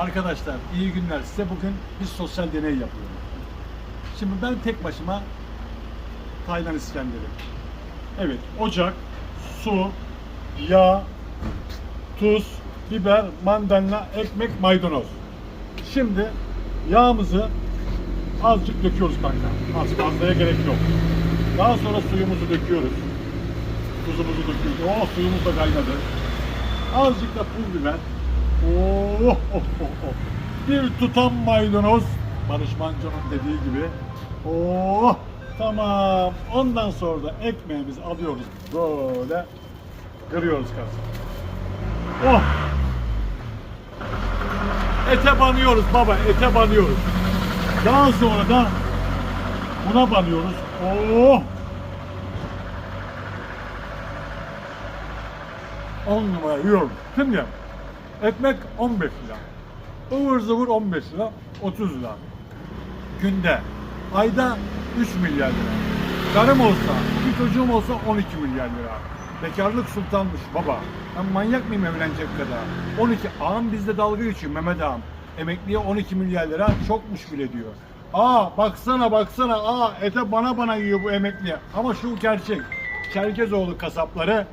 Arkadaşlar iyi günler. Size bugün bir sosyal deney yapıyorum. Şimdi ben tek başıma Taylan İskender'i. Evet, ocak, su, yağ, tuz, biber, mandalina, ekmek, maydanoz. Şimdi yağımızı azıcık döküyoruz kanka. Az fazlaya gerek yok. Daha sonra suyumuzu döküyoruz. Tuzumuzu döküyoruz. Oh suyumuz da kaynadı. Azıcık da pul biber. Oh, oh, oh, oh. Bir tutam maydanoz. Barış Manço'nun dediği gibi. Oh tamam. Ondan sonra da ekmeğimizi alıyoruz. Böyle kırıyoruz kanka. Oh. Ete banıyoruz baba, ete banıyoruz. Daha sonra da buna banıyoruz. Oh! 10 numara yiyorum. Şimdi ekmek 15 lira. ıvır zıvır 15 lira, 30 lira. Günde, ayda 3 milyar lira. Karım olsa, bir çocuğum olsa 12 milyar lira. Bekarlık sultanmış baba. Ben manyak mıyım evlenecek kadar? 12, ağam bizde dalga geçiyor Mehmet ağam. Emekliye 12 milyar lira çokmuş bile diyor. Aa baksana baksana aa ete bana bana yiyor bu emekliye. Ama şu gerçek. Çerkezoğlu kasapları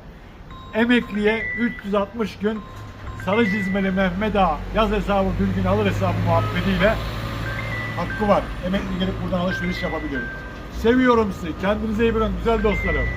emekliye 360 gün sarı çizmeli Mehmet Ağa yaz hesabı bir alır hesabı muhabbetiyle hakkı var. Emekli gelip buradan alışveriş yapabilir. Seviyorum sizi. Kendinize iyi bakın güzel dostlarım.